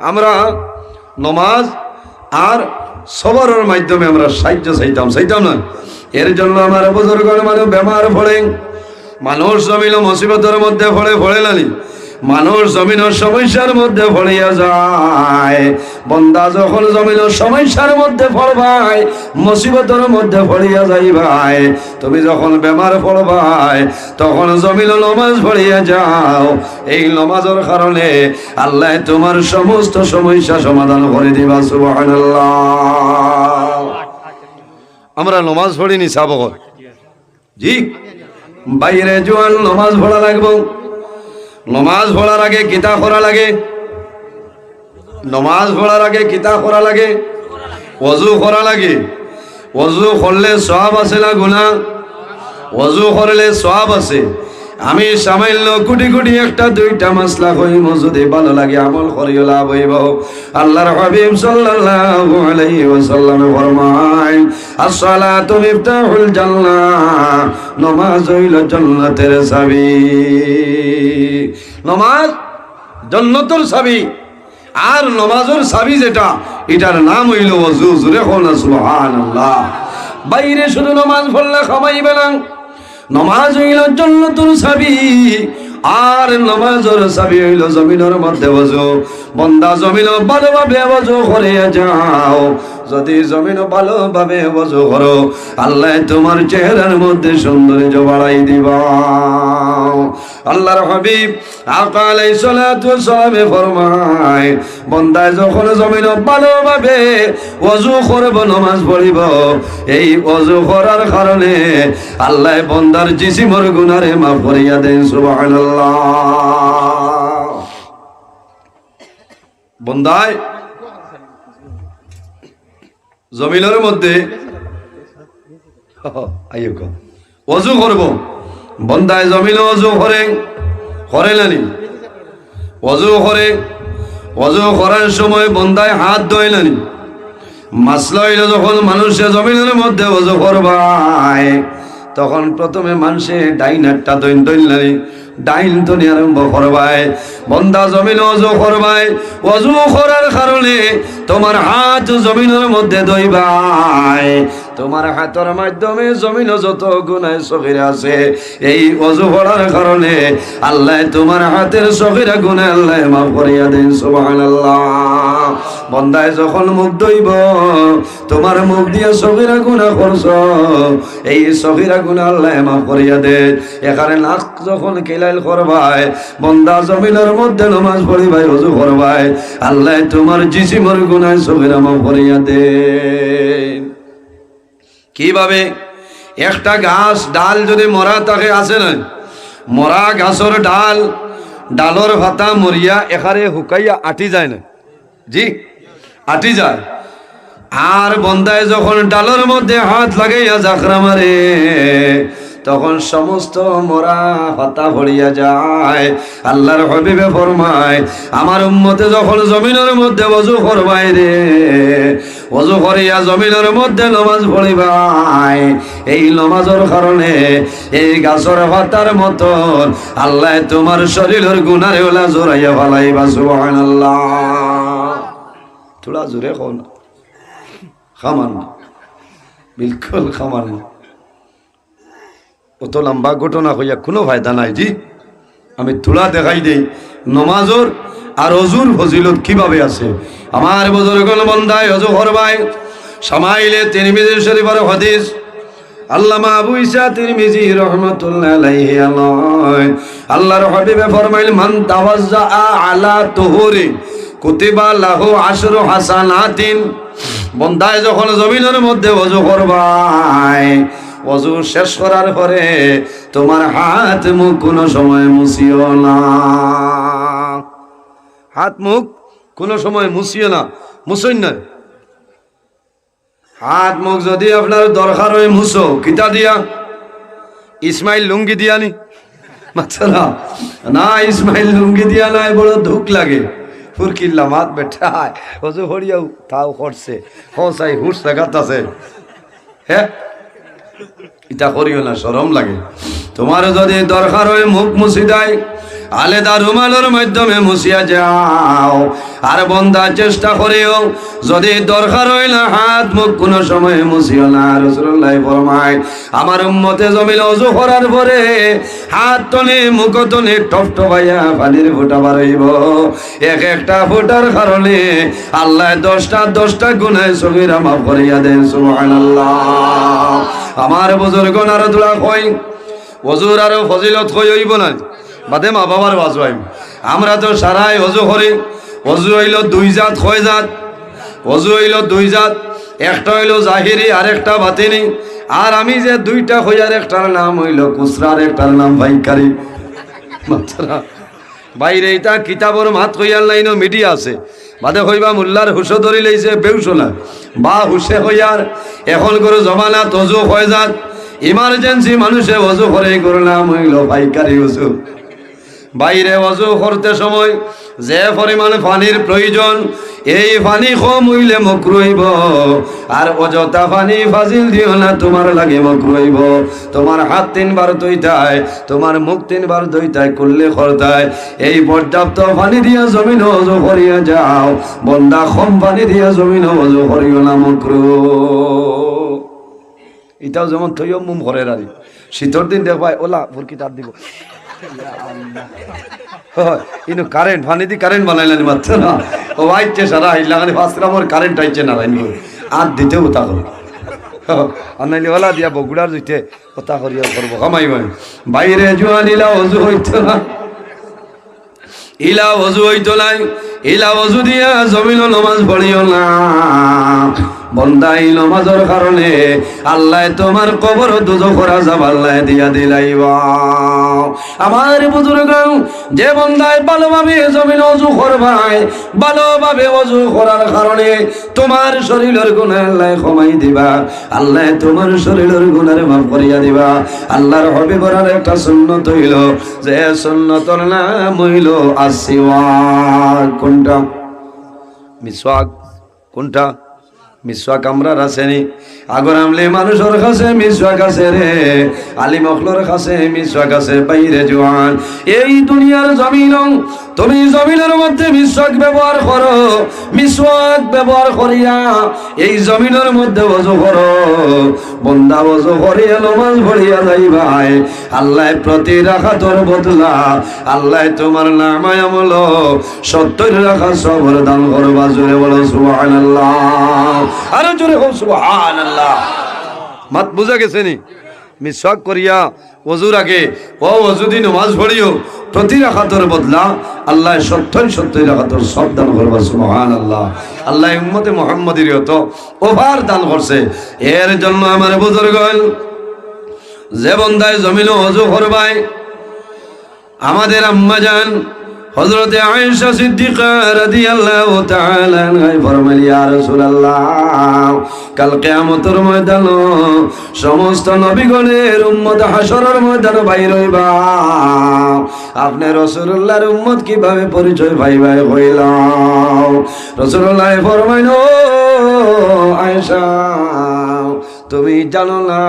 আমরা নমাজ আর সবরের মাধ্যমে আমরা সাহায্য চাইতাম চাইতাম না। এর জন্য আমার বুজুর্গ মানুষ বেমার ফলে মানুষ জমিল মুসিবতের মধ্যে ফলে ফলে নানি মানুষ জমিনের সমস্যার মধ্যে পড়িয়া যায়। বন্দা যখন জমিনের সমস্যার মধ্যে পড়বাই মুসিবতের মধ্যে পড়িয়া যাই ভাই তুমি যখন বেমার পড়বাই তখন জমিন নমাজ পড়িয়া যাও। এই নমাজের কারণে আল্লাহ তোমার সমস্ত সমস্যা সমাধান করে দিবা আমরা নমাজ পড়িনি, সাবক। জি? বাইরে জোয়ান নমাজ পড়া লাগবো। নমাজ পড়ার আগে কিতা করা লাগে। নমাজ পড়ার আগে কিতা করা লাগে। অজু করা লাগে। অজু করলে সব আছে না গুণা অজু করলে সব আছে আমি সামান্য কোটি কোটি একটা দুইটা মাসলা কইম, যদি ভালো লাগে আমল করিও লাভ হইব। আল্লাহর হাবিব সাল্লাল্লাহু আলাইহি ওয়াসাল্লাম ফরমায়, আসসালাতু মিফতাহুল জান্নাহ নামাজ হইল জান্নাতের চাবি। নামাজ জান্নাতের চাবি। আর নমাজের চাবি যেটা, এটার নাম হইল ওযু, জুরে কোন সুবহানাল্লাহ। বাইরে শুধু নামাজ পড়লে খামাইবে না। নমাজ হইল জন্য তোর সাবি, আর নমাজর সাবি হইল জমিনের মধ্যে বসো। বন্দা জমিন ভালোভাবে বসো করে যাও। যদি জমিন ভালোভাবে বসো করো আল্লাহ তোমার চেহারার মধ্যে সৌন্দর্য বাড়াই দিবা। আল্লাহর হাবিব আকা আলাইহিস সালাতু সালামে ফরমায়, বন্দায় যখন জমিন ভালোভাবে ওযু করব, নামাজ পড়িব, এই ওযু করার কারণে আল্লাহ বন্দার জিসিমর গুনারে মাফ করিয়া দেন, সুবহানাল্লাহ। বন্দায় জমিনের মধ্যে ওযু করব, বন্দায় জমিন অজু করে করে নানি অজু করে, অজু করার সময় বন্দায় হাত ধোয় নানি মাসলা হইলে যখন মানুষে জমিনের মধ্যে অজু করবাই তখন প্রথমে মানুষে ডাইন হাতটা দৈন দৈন নানি ডাইন তনি আরম্ভ করবাই বন্দা জমিন অজু করবাই অজু করার কারণে তোমার হাত জমিনের মধ্যে দইবাই তোমার হাতের মাধ্যমে জমিন যত গুনায় সফিরা আছে, এই অজু করার কারণে আল্লাহ তোমার হাতের সফিরা গুনে আল্লাহ মাফ করিয়া দেন, সুবহানাল্লাহ। বন্দায় যখন মুখ দইব তোমার মুখ দিয়ে সফিরা গুণা করছ। এই সফিরা গুণা আল্লাহ মাফ করিয়া দেন এখানে নাক যখন কেলাইল করবাই বন্দা জমিনের মধ্যে নমাজ পড়িবাই অজু করবাই আল্লাহ তোমার জিসিমর গুনায় সফিরা মাফ করিয়া দেন কীভাবে? একটা গাছ, ডাল যদি মরা, তাকে আছে না? মরা গাছের ডাল, ডালর ভাতা মরিয়া, এখানে হুকাইয়া আটি যায় না। জি? আটি যায় আর বন্দায় যখন ডালের মধ্যে হাত লাগাইয়া জাখরা মারে, তখন সমস্ত মরা পাতা ভরিয়া যায়। আল্লাহর হবিবে ফরমায়, আমার উম্মতে যখন জমিনের মধ্যে অজু করবাই রে অজু করিয়া জমিনের মধ্যে নমাজ পড়িবাই, এই নমাজের কারণে এই গাছর পাতার মতন আল্লাহ তোমার শরীরের গুনারে ওলা জোরাইয়া ফালাইবা, সুবহানাল্লাহ। কও না খামান না বিলকুল খামান। না অত লম্বা ঘটনা হইয়া কোনো ফায়দা নাই জি। আমি তুলা দেখাই দেই নমাজর আর অজুর ফজিলত কীভাবে আছে? আমার বজরগণ বন্দায় অজু করবাই সামাইলে তিরমিজি শরীফের হাদিস। আল্লামা আবু ইসা তিরমিজি রহমাতুল্লাহ আলাইহি আল্লাহ আল্লাহর ফরমাইল, মান তাওয়াজ্জা আলা তুহুরি। কুতিবা লাহু আশরু হাসানাতিন। বন্দায় যখন জমিনের মধ্যে অজু করবাই, অজু শেষ করার পরে তোমার হাত মুখ কোনো সময় মুছিও না। হাত মুখ কোনো সময় মুছিও না, মুছই না। হাত মুখ যদি আপনার দরকার হয় মুছো, কিতা দিয়া? ইসমাইল লুঙ্গি দিয়া না? না, ইসমাইল লুঙ্গি দিয়া নাই বড় দুঃখ লাগে। ফুরকিল্লাম মাত বেঠায় হজু হরিয়াও তাও করছে। হসাই হুস লাগাতাছে হ্যাঁ এটা করিও না সরম লাগে। তোমার যদি দরকার হয় মুখ মুছি দেয় আলেদা রুমালের মাধ্যমে মুছিয়া যাও। আর বন্ধা চেষ্টা করিও যদি দরকার না, হাত মুখ কোনো সময় মুছিও না রসুল্লাহ ফরমায়। আমার উম্মতে জমিল অজু করার পরে হাত টনে মুখ টনে টপ টপাইয়া পানির ফোঁটা বাড়াইব এক একটা ফোটার কারণে আল্লাহ দশটা দশটা গুণায় সগিরা মাফ করিয়া দেন, সুবহানাল্লাহ। আমার বুজুর্গ নারদুলা কই অজুর আরও ফজিলত হই হইব না। বাদে মা বাবার বাজু আমরা তো সারাই অজু করি, অজু হইল দুই জাত ছয় জাত? অজু হইল দুই জাত, একটা হইল জাহিরি আর একটা বাতিনি। আর আমি যে দুইটা হইয়ার একটার নাম হইল কুসরার একটার নাম ভাইকারি। বাইরে এটা কিতাবর মাত হইয়ার লাইনও মিডিয়া আছে। বাদে হইবা মোল্লার হুসো ধরি লইছে বেউসলা বা হুসে হইয়ার, এখন করে জমানা তজু হয়ে যাত ইমার্জেন্সি মানুষে অজু করে করলাম হইল পাইকারি অজু। বাইরে অজু করতে সময় যে পরিমাণ পানির প্রয়োজন, এই পানি কম হইলে মকরুইব আর অযথা পানি ফাজিল দিও না, তোমার লাগে মকরুইব তোমার হাত তিনবার দইতায় তোমার মুখ তিনবার দইতায় করলে খরতায় এই পর্যাপ্ত পানি দিয়া জমিন অজু করিয়া যাও। বন্দা, কম পানি দিয়া জমিন অজু করিও না মকরু। এটাও যেমন থইও মুম ঘরে রারি শীতর দিন দেখবাই, ওলা ফুরকি তার দিব। ইনো কারেন্ট ফানি দি কারেন্ট বানাইলেন মাত্র না। ও আইছে সারা আইলা খালি ফার্স্ট আমার কারেন্ট আইছে না রাইনি আর দিতেও তা করো। আর নাইলে ওলা দিয়া বগুড়ার জুইতে কথা করিয়া করব। কামাই ভাই বাইরে জুয়া নিলা অজু হইতো না। ইলা অজু হইতো নাই। ইলা অজু দিয়া জমিন নমাজ পড়িও না। বন্দাই নমাজের কারণে আল্লাহ তোমার কবর দুজো করা যাব আল্লাহ দিয়া দিলাইবা। আমার বুজুর্গ যে বন্দায় ভালোভাবে জমিন অজু করবাই ভালোভাবে অজু করার কারণে তোমার শরীরের গুণে আল্লাহ ক্ষমাই দিবা। আল্লাহ তোমার শরীরের গুণের মাফ করিয়া দিবা। আল্লাহর হবে করার একটা সুন্নত হইল, যে সুন্নতর নাম হইল আসিওয়া কোনটা? মিসওয়াক। কোনটা? মিসওয়াক আমরা রাসেনি আগর আমলে মানুষের কাছে মিসওয়াক আছে রে। আলী মখলোর কাছে মিসওয়াক আছে, বাইরে জোয়ান। এই দুনিয়ার জমিন, তুমি জমিনের মধ্যে মিসওয়াক ব্যবহার করো। মিসওয়াক ব্যবহার করিয়া এই জমিনের মধ্যে ওযু করো। বন্দা ওযু করিয়া নমাজ পড়িয়া যাই ভাই। আল্লাহ প্রতি রাখা তোর বদলা, আল্লাহ তোমার নামায় আমল। সত্তর রাখা সবর দান করবা জোরে বলো, সুবহানাল্লাহ। আরও জোরে হোক সুবহানাল্লাহ। মাত বুঝা গেছে নি? মিসওয়াক করিয়া ওজুর আগে, ও ওজু দিন নমাজ পড়িও, প্রতি রাখাতর বদলা আল্লাহ সত্যই সত্যই রাখাতর সব দান করবা সুবহান আল্লাহ উম্মতে মোহাম্মদের তো ওভার দান করছে। এর জন্য আমার বুজুর্গ, যে বন্দায় জমিন অজু করবাই আমাদের আম্মা যান হজরত আয়েশা সিদ্দিকা রাদিয়াল্লাহু তাআলা আনহা ফরমাইল, ইয়া রাসূলুল্লাহ, কাল কিয়ামতের ময়দান সমস্ত নবীগণের উম্মত হাসরের ময়দান বাইর হইবা। আপনি রাসূলুল্লাহর উম্মত কীভাবে পরিচয় পাইবাই হইলাম রাসূলুল্লাহ ফরমাইল আয়েশা তুমি জানো না,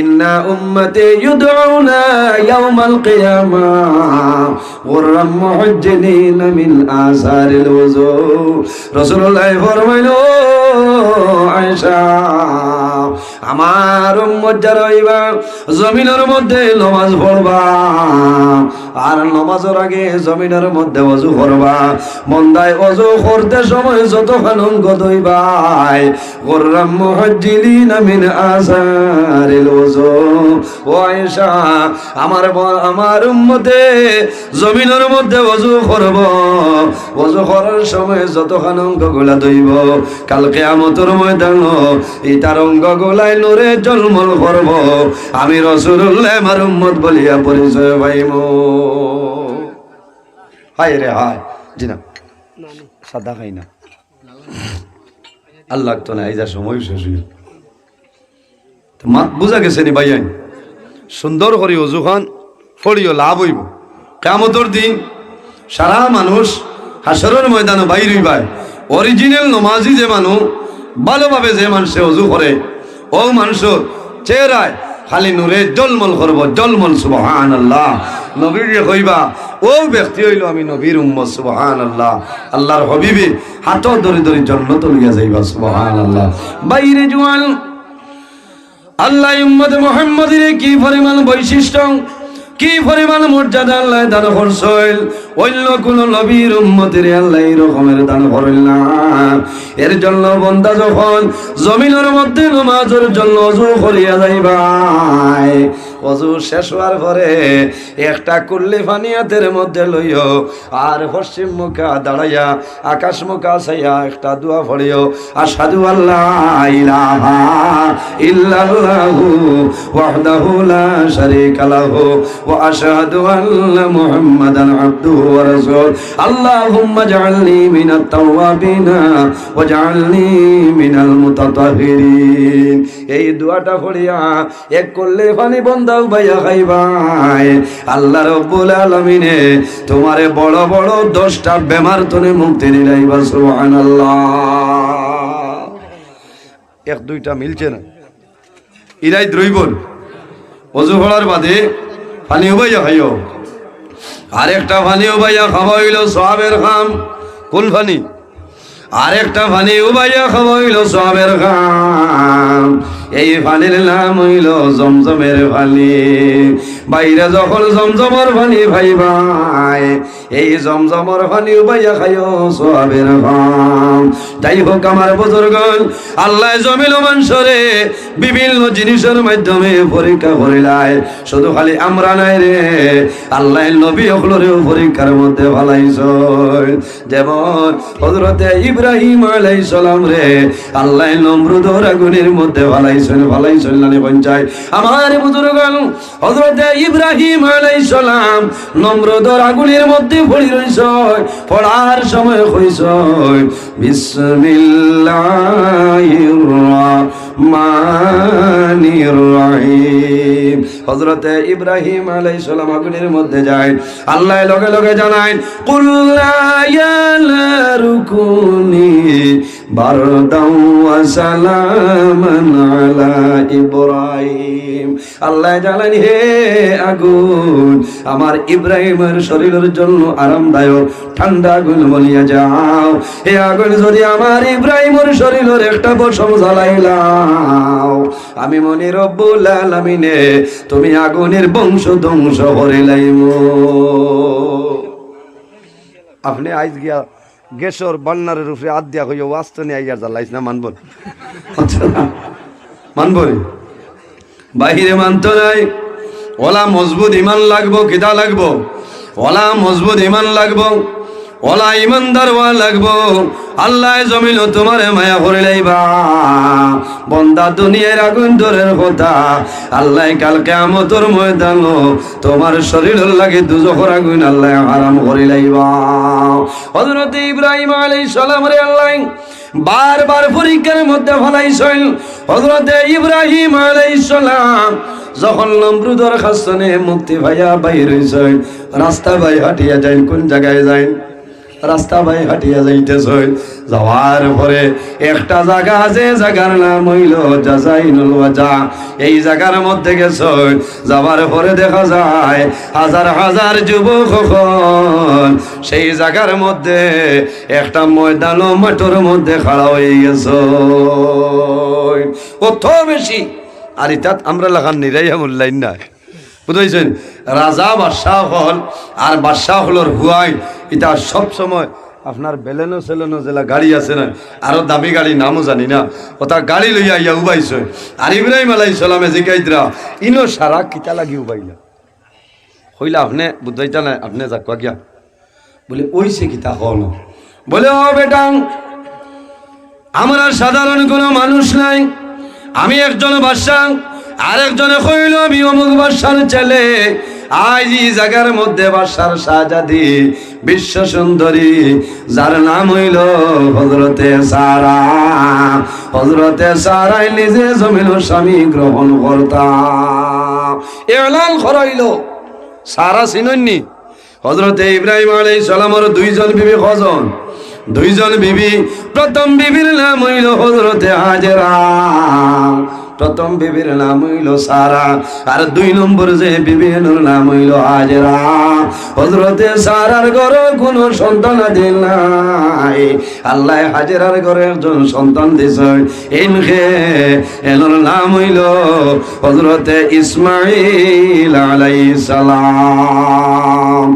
ইন্না উম্মতে ইউদউনা ইয়াউমাল কিয়ামা গুররাম মুহজ্জিলিন মিন আসারিল ওযু রাসূলুল্লাহ ফরমাইলো, আয়েশা আমার উম্মত যারা হইবা, জমিনের মধ্যে নমাজ পড়বা। আর নামাজের আগে জমিনের মধ্যে অজু করবা। মন্দায় অজু করতে সময় যতক্ষণ অঙ্গ দইবাই গোর্রাম মুহাজ্জিলিন মিন আসারিল ওযু ও আয়েশা, আমার আমার উম্মতে জমিনের মধ্যে অজু করব। অজু করার সময় যতক্ষণ অঙ্গগুলা দইব কালকে আমতর ময়দান ইতার অঙ্গ গোলায় নূরে জলমল করব আমি রসুল্লাহ আমার উম্মত বলিয়া পরিচয় পাইব। হায় রে হায়। জি না সাদা খাই না। আল্লাহ তো না, এই যা সময় শেষ হইল। বুঝা গেছে নি ভাই সুন্দর করি অজুখান ফড়িও লাভ হইব। কেমতর দিন সারা মানুষ হাসরের ময়দানে বাইর হইবাই অরিজিনাল নমাজি যে মানুষ ভালোভাবে যে মানুষে অজু করে ও মানুষের চেহারায় খালি নূরে জলমল করব, জলমল সুবহান আল্লাহ নবীর কইবা, ও ব্যক্তি হইল আমি নবীর উম্মত সুবহান আল্লাহ আল্লাহর হবিবে হাত ধরে ধরে জন্ম লইয়া যাইবা সুবহান আল্লাহ বাইরে জুয়াল, আল্লাহ উম্মত মোহাম্মদের কি পরিমাণ বৈশিষ্ট্য? কি পরিমাণ মর্যাদা আল্লাহ দান করছইল অন্য কোন নবীর উম্মতের আল্লাহ রকমের দান করেন না। এর জন্য বন্দা যখন জমিনের মধ্যে নমাজের জন্য অজু করিয়া যাইবাই অজু শেষ হওয়ার পরে একটা কুল্লি ফানিয়াতের মধ্যে লইও, আর পশ্চিম মুখা দাঁড়াইয়া, আকাশ মুখা চাইয়া একটা দোয়া পড়িও আসাদু আল্লাহ ইলাহা ইল্লাল্লাহু ওয়াহদাহু লা শারীকা লাহু ওয়া আশহাদু আন্না মুহাম্মাদান আবদুহু ওয়া রাসূল আল্লাহুম্মা জাআলনি মিনাত তাওয়াবিনা ওয়াজআলনি মিনাল মুতাতাহহিরিন এই দোয়াটা পড়িয়া এক করলে পানি বন্দাও ভাইয়া খাইবাই তোমারে বড় বড় দশটা বেমার তনে মুক্তি দিলাইবা এক, দুইটা মিলছে না। ইরাই দ্রৈবন অজু ফলার বাদে পানি উবাইয়া খাইও। আরেকটা পানি উবাইয়া খাওয়া হইল সোয়াবের খাম। কোন পানি? আরেকটা পানি উবাইয়া খাওয়া হইল সোয়াবের খাম। এই পানির নাম হইল জমজমের পানি বাইরে যখন জমজমর পানি ভাই ভাই এই জমজমর পানি উবাইয়া খাইও সোয়াবের খাম যাই হোক আমার বুজুর্গ আল্লাহ জমিল মানুষরে বিভিন্ন জিনিসের মাধ্যমে পরীক্ষা করিলাই। শুধু খালি আমরা নাই রে আল্লাহ নবী অকলরেও পরীক্ষার মধ্যে ভালাইছ যেমন হজরতে ইব্রাহিম আলাই সালাম রে আল্লাহ নমরুদর আগুনের মধ্যে ভালাইছেন ভালাইছেন নানি পঞ্চায় আমার বুজুর্গ হজরতে ইব্রাহিম আলাই সালাম নমরুদর আগুনের মধ্যে পড়ি রইছ পড়ার সময় কইছ বিসমিল্লাহির মানি রহিম। হযরতে ইব্রাহিম আলাইহিস সালাম আগুনের মধ্যে যায়। আল্লাহ লগে লগে জানায়, কুল লা ইয়ালারুকুনি বারদাও সালামান আলা ইব্রাহিম। আল্লাহ হে আগুন, আমার ইব্রাহিমের শরীরের জন্য আরামদায়ক, ঠান্ডা আগুন বলিয়া যাও। হে আগুন, যদি আমার ইব্রাহিমের শরীরের একটা বসম জ্বালাইলাও, আমি মনে রব্বুল আলামিনে তুমি আগুনের বংশ ধ্বংস করে লাইব। আপনি আইজ গিয়া গেসর বান্নারের উপরে আদ হইয়া ওয়াস্ত নিয়ে আইয়ার জ্বালাইছ না, মানব। মানব রে। বাহিরে মানতো নাই। ওলা মজবুত ইমান লাগবো, কিতা লাগবো? ওলা মজবুত ইমান লাগবো। ওলা ইমানদার ওয়া লাগবো। আল্লাহ জমিল তোমারে মায়া করে লাইবা। বন্দা দুনিয়ার আগুন দরের কথা। আল্লাহ কালকে আমতর ময়দান তোমার শরীরের লাগে দুজখর আগুন আল্লাহ হারাম করে লাইবা। হযরত ইব্রাহিম আলাইহিস সালাম রে আল্লাহ, বারবার পরীক্ষার মধ্যে ফলাইছেন। হযরত ইব্রাহিম আলাইহিস সালাম যখন নমরুদর খাসনে মুক্তি ভাইয়া বাইর হইছেন, রাস্তা ভাই হাঁটিয়া যায় কোন জায়গায় যায় রাস্তা ভাই হাঁটিয়া যাইতেছ। যাওয়ার পরে একটা জায়গা আছে, জায়গার নাম হইল জাজাইনুল ওয়াজা। এই জায়গার মধ্যে গেছ, যাওয়ার পরে দেখা যায় হাজার হাজার যুবক সেই জায়গার মধ্যে একটা ময়দান ও মাঠের মধ্যে খাড়া হয়ে গেছে। কত বেশি? আর ইতাত আমরা লাগান নিরাই মূল্যায়ন নাই। বুঝাইছেন? রাজা বাদশাহ হল, আর বাদশাহ হলর হুয়াই এটা সব সময় আপনার বেলেনো সেলেনো জেলা গাড়ি আছে না, আরও দামি গাড়ি নামও জানি না। ওটা গাড়ি লইয়া ইয়া উবাইছে। আর ইব্রাহিম আলাই সালামে জিগাইতরা ইনো সারা কিতা লাগি উবাইলা? হইলা আপনি বুঝাইতা না আপনি যাক গিয়া। বলে ওই সে কিতা হল বলে ও বেটা, আমার আর সাধারণ কোনো মানুষ নাই। আমি একজন বাদশাহ, আরেকজনে কইল, আমি অমুক বাদশার ছেলে। আজ এই জায়গার মধ্যে বাদশার সাজাদি বিশ্ব সুন্দরী, যার নাম হইল হজরতে সারা। হজরতে সারাই নিজে জমিল স্বামী গ্রহণ করতাম এলান খরাইল। সারা চিননি হজরতে ইব্রাহিম আলাই সালামর দুইজন বিবি কজন? দুইজন বিবি। প্রথম বিবির নাম হইল হজরতে হাজেরা। প্রথম বিবির নাম হইল সারা, আর দুই নম্বর যে বিবির নাম হইল হাজরা হজরতে সারার ঘরে কোনো সন্তান দিল নাই। আল্লাহ হাজরার ঘরে একজন সন্তান দিছে। ইনকে এলোর নাম হইল হজরতে ইসমাইল আলাইহিস সালাম।